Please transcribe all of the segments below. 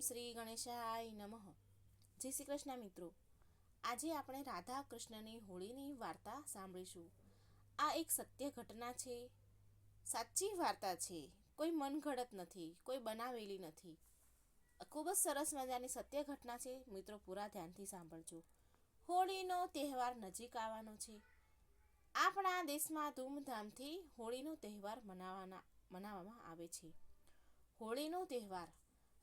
શ્રી ગણેશાય નમઃ. જય શ્રી કૃષ્ણ મિત્રો. આજે આપણે રાધા કૃષ્ણની હોળીની વાર્તા સાંભળીશું. આ એક સત્ય ઘટના છે. સાચી વાર્તા છે. કોઈ મનઘડત નથી, કોઈ બનાવેલી નથી. ખૂબ જ સરસ મજાની સત્ય ઘટના છે. મિત્રો, પૂરા ધ્યાનથી સાંભળજો. હોળીનો તહેવાર નજીક આવવાનો છે. આપણા દેશમાં ધૂમધામથી હોળીનો તહેવાર મનાવવાના મનાવવામાં આવે છે. હોળીનો તહેવાર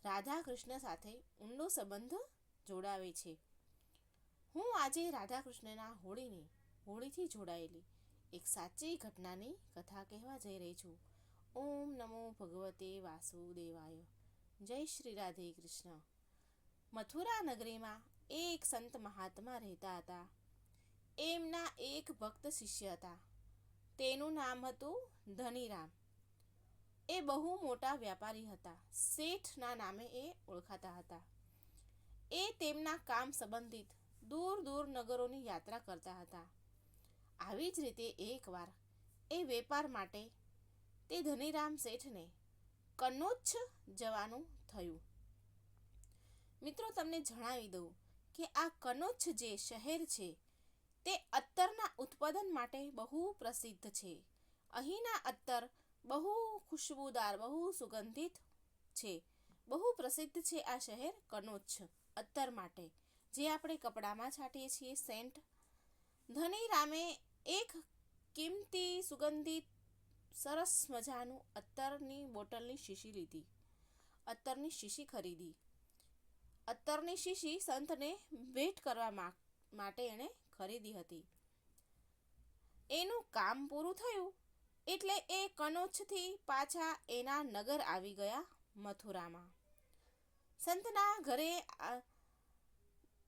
રાધા કૃષ્ણ સાથે ઊંડો સંબંધ જોડાવે છે. હું આજે રાધા કૃષ્ણના હોળીની, હોળીથી જોડાયેલી એક સાચી ઘટનાની કથા કહેવા જઈ રહી છું. ઓમ નમો ભગવતે વાસુદેવાય. જય શ્રી રાધે કૃષ્ણ. મથુરા નગરીમાં એક સંત મહાત્મા રહેતા હતા. એમના એક ભક્ત શિષ્ય હતા. તેનું નામ હતું ધનીરામ. એ બહુ મોટા વ્યાપારી હતા. શેઠના નામે એ ઓળખાતા હતા. એ તેમના કામ સંબંધિત દૂર દૂર નગરોની યાત્રા કરતા હતા. આવી જ રીતે એકવાર એ વેપાર માટે તે ધનીરામ શેઠને કન્નોજ જવાનું થયું. મિત્રો, તમને જણાવી દઉં કે આ કનોજ જે શહેર છે, તે અત્તરના ઉત્પાદન માટે બહુ પ્રસિદ્ધ છે. અહીંના અત્તર બહુ ખુશ્બુદાર, બહુ સુગંધિત છે. બહુ પ્રસિદ્ધ છે આ શહેર કનોજ અત્તર માટે, જે આપણે કપડામાં છાંટીએ છીએ, સેન્ટ. ધની રામે એક કિંમતી, સુગંધિત, સરસ મજાનું અત્તરની બોટલની શીશી લીધી. અત્તરની શીશી ખરીદી. અત્તરની શીશી સંતને ભેટ કરવા માટે એણે ખરીદી હતી. એનું કામ પૂરું થયું. એટલે એ કનોજથી પાછા એના નગર આવી ગયા મથુરામાં. સંતના ઘરે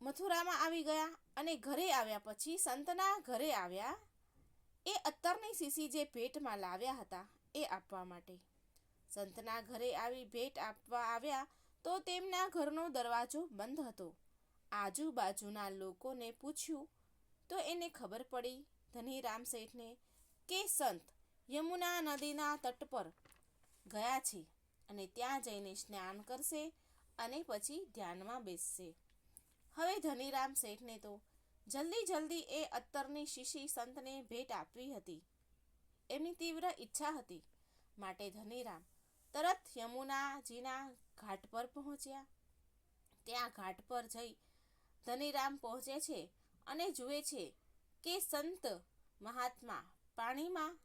મથુરામાં આવી ગયા અને ઘરે આવ્યા પછી સંતના ઘરે આવ્યા. એ અત્તરની શીશી જે ભેટમાં લાવ્યા હતા એ આપવા માટે. સંતના ઘરે આવી ભેટ આપવા આવ્યા તો તેમના ઘરનો દરવાજો બંધ હતો. આજુબાજુના લોકોને પૂછ્યું, તો એને ખબર પડી ધનીરામ શેઠને કે સંત યમુના નદીના તટ પર ગયા છે અને ત્યાં જઈને સ્નાન કરશે અને પછી ધ્યાનમાં બેસશે. હવે ધનીરામ શેઠને તો જલ્દી જલ્દી એ અત્તરની શીશી સંતને ભેટ આપવી હતી. એમની તીવ્ર ઈચ્છા હતી. માટે ધનીરામ તરત યમુનાજીના ઘાટ પર પહોંચ્યા. ત્યાં ઘાટ પર જઈ ધનીરામ પહોંચે છે અને જુએ છે કે સંત મહાત્મા પાણીમાં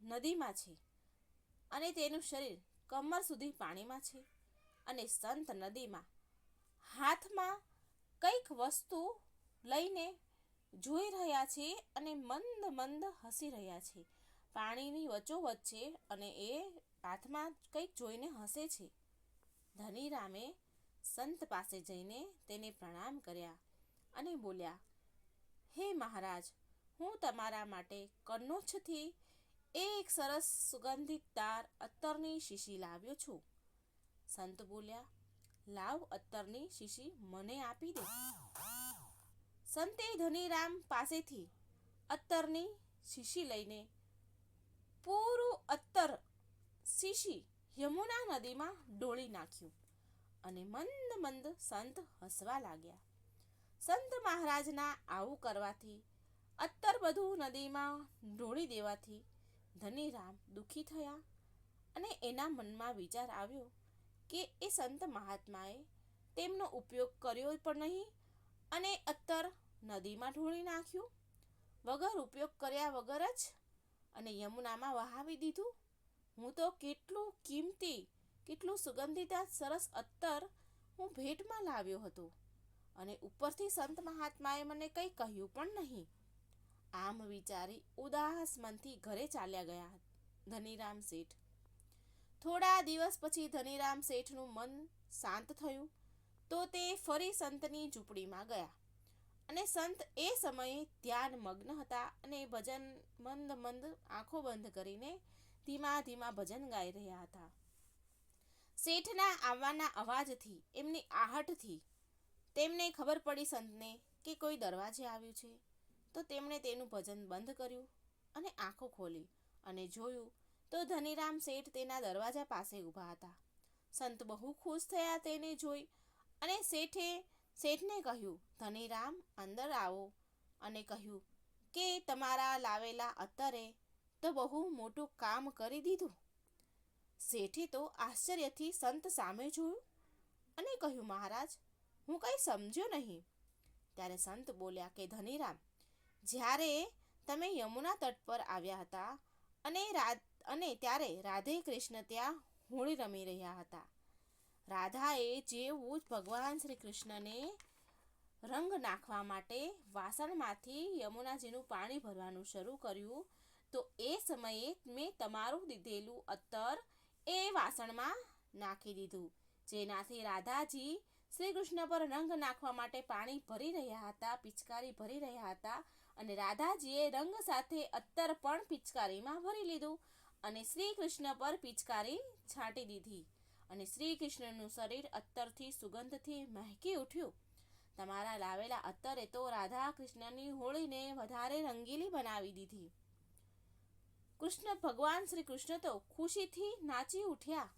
નદીમાં છે અને તેનું શરીર કમર સુધી પાણીમાં છે અને સંત નદીમાં હાથમાં કંઈક વસ્તુ લઈને જોઈ રહ્યા છે અને મંદ મંદ હસી રહ્યા છે. પાણીની વચ્ચોવચ્ચ છે અને એ હાથમાં કંઈક જોઈને હસે છે. ધનીરામે સંત પાસે જઈને તેને પ્રણામ કર્યા અને બોલ્યા, હે મહારાજ, હું તમારા માટે કન્નોજથી એક સરસ સુગંધિત તાર અત્તરની શીશી લાવ્યો છું. સંત બોલ્યા, લાવ અત્તરની શીશી, મને આપી દે. સંતે ધનીરામ પાસેથી અત્તરની શીશી લઈને પૂરું અત્તર શીશી યમુના નદીમાં ડોળી નાખ્યું અને મંદ મંદ સંત હસવા લાગ્યા. સંત મહારાજના આવું કરવાથી, અત્તર બધું નદીમાં ઢોળી દેવાથી ધનીરામ દુઃખી થયા અને એના મનમાં વિચાર આવ્યો કે એ સંત મહાત્માએ તેમનો ઉપયોગ કર્યો પણ નહીં અને અત્તર નદીમાં ઢોળી નાખ્યું. વગર ઉપયોગ કર્યા વગર જ અને યમુનામાં વહાવી દીધું. હું તો કેટલું કિંમતી, કેટલું સુગંધિત સરસ અત્તર હું ભેટમાં લાવ્યો હતો અને ઉપરથી સંત મહાત્માએ મને કંઈ કહ્યું પણ નહીં. આમ વિચારી ઉદાસ મનથી ઘરે ચાલ્યા ગયા ધનીરામ શેઠ. થોડા દિવસ પછી ધનીરામ શેઠનું મન શાંત થયું તો તે ફરી સંતની ઝૂંપડીમાં ગયા અને સંત એ સમયે ધ્યાન મગ્ન હતા અને ભજન મંદ મંદ આંખો બંધ કરીને ધીમા ધીમા ભજન ગાઈ રહ્યા હતા. શેઠના આવવાના અવાજથી, એમની આહટથી તેમને ખબર પડી સંતને કે કોઈ દરવાજે આવ્યું છે. તો તેમણે તેનું ભજન બંધ કર્યું અને આંખો ખોલી અને જોયું તો ધનીરામ શેઠ તેના દરવાજા પાસે ઊભા હતા. સંત બહુ ખુશ થયા તેને જોઈ અને શેઠે, શેઠને કહ્યું, ધનીરામ, અંદર આવો. અને કહ્યું, કે તમારા લાવેલા અત્તરે તો બહુ મોટું કામ કરી દીધું. શેઠે તો આશ્ચર્યથી સંત સામે જોયું અને કહ્યું, મહારાજ, હું કંઈ સમજ્યો નહીં. ત્યારે સંત બોલ્યા કે, ધનીરામ જ્યારે તમે યમુના તટ પર આવ્યા હતા અને અને ત્યારે રાધે કૃષ્ણ ત્યાં હોળી રમી રહ્યા હતા. રાધાએ જેવું જ ભગવાન શ્રી કૃષ્ણને રંગ નાખવા માટે વાસણમાંથી યમુનાજીનું પાણી ભરવાનું શરૂ કર્યું, તો એ સમયે મેં તમારું દીધેલું અત્તર એ વાસણમાં નાખી દીધું, જેનાથી રાધાજી શ્રી કૃષ્ણ પર રંગ નાખવા માટે પાણી ભરી રહ્યા હતા, પિચકારી ભરી રહ્યા હતા અને રાધાજીએ રંગ સાથે અત્તર પણ પિચકારીમાં ભરી લીધું અને શ્રી કૃષ્ણ પર પિચકારી છાંટી દીધી અને શ્રી કૃષ્ણનું શરીર અત્તરથી સુગંધથી મહેકી ઉઠ્યું. તમારા લાવેલા અત્તરે તો રાધા કૃષ્ણની હોળીને વધારે રંગીલી બનાવી દીધી. કૃષ્ણ ભગવાન શ્રી કૃષ્ણ તો ખુશીથી નાચી ઉઠ્યા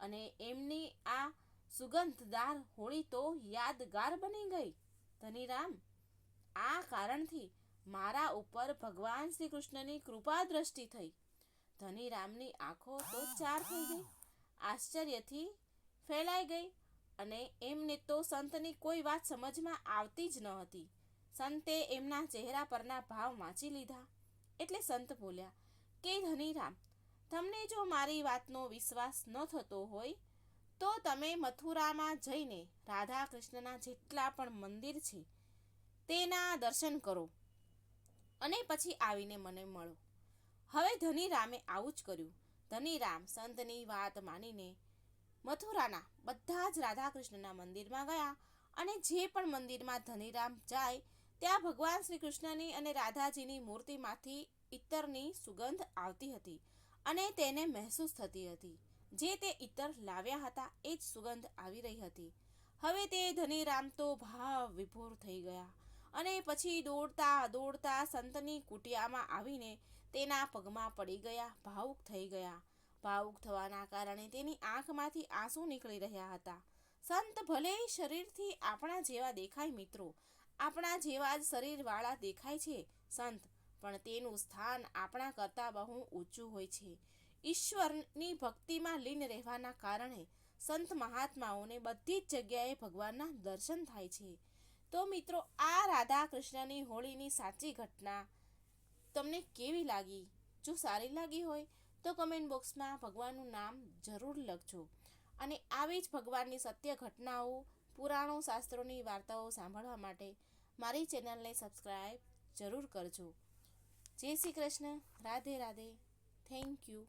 અને એમની આ સુગંધદાર હોળી તો યાદગાર બની ગઈ. ધનીરામ, આ કારણથી મારા ઉપર ભગવાન શ્રી કૃષ્ણની કૃપા દ્રષ્ટિ થઈ. ધનીરામની આંખો તો ચાર થઈ ગઈ. આશ્ચર્યથી ફેલાઈ ગઈ અને એમને તો સંતની કોઈ વાત સમજમાં આવતી જ ન હતી. સંતે એમના ચહેરા પરના ભાવ વાંચી લીધા. એટલે સંત બોલ્યા, કે ધનીરામ, તમને જો મારી વાતનો વિશ્વાસ ન થતો હોય, તો તમે મથુરામાં જઈને રાધા કૃષ્ણના જેટલા પણ મંદિર છે, તેના દર્શન કરો. અને પછી આવીને મને મળો. હવે ધનીરામે આવું જ કર્યું. ધનીરામ સંતની વાત માનીને મથુરાના બધા જ રાધાકૃષ્ણના મંદિરમાં ગયા અને જે પણ મંદિરમાં ધનીરામ જાય, ત્યાં ભગવાન શ્રી કૃષ્ણની અને રાધાજીની મૂર્તિમાંથી ઇતરની સુગંધ આવતી હતી અને તેને મહેસૂસ થતી હતી. જે તે ઇતર લાવ્યા હતા એ જ સુગંધ આવી રહી હતી. હવે તે ધનીરામ તો ભાવ વિભોર થઈ ગયા. અને પછી દોડતા દોડતા સંતની કુટિયામાં આવીને તેના પગમાં પડી ગયા, ભાવુક થઈ ગયા. ભાવુક થવાના કારણે તેની આંખમાંથી આંસુ નીકળી રહ્યા હતા. સંત ભલે શરીરથી આપણા જેવા દેખાય મિત્રો, આપણા જેવા જ શરીરવાળા દેખાય છે સંત, પણ તેનું સ્થાન આપણા કરતાં બહુ ઊંચું હોય છે. ઈશ્વરની ભક્તિમાં લીન રહેવાના કારણે સંત મહાત્માઓને બધી જ જગ્યાએ ભગવાનના દર્શન થાય છે. તો મિત્રો, આ રાધા કૃષ્ણની હોળીની સાચી ઘટના તમને કેવી લાગી? જો સારી લાગી હોય, તો કમેન્ટ બોક્સમાં ભગવાનનું નામ જરૂર લખજો. અને આવી જ ભગવાનની સત્ય ઘટનાઓ, પુરાણો, શાસ્ત્રોની વાર્તાઓ સાંભળવા માટે મારી ચેનલને સબસ્ક્રાઈબ જરૂર કરજો. જય શ્રી કૃષ્ણ. રાધે રાધે. Thank you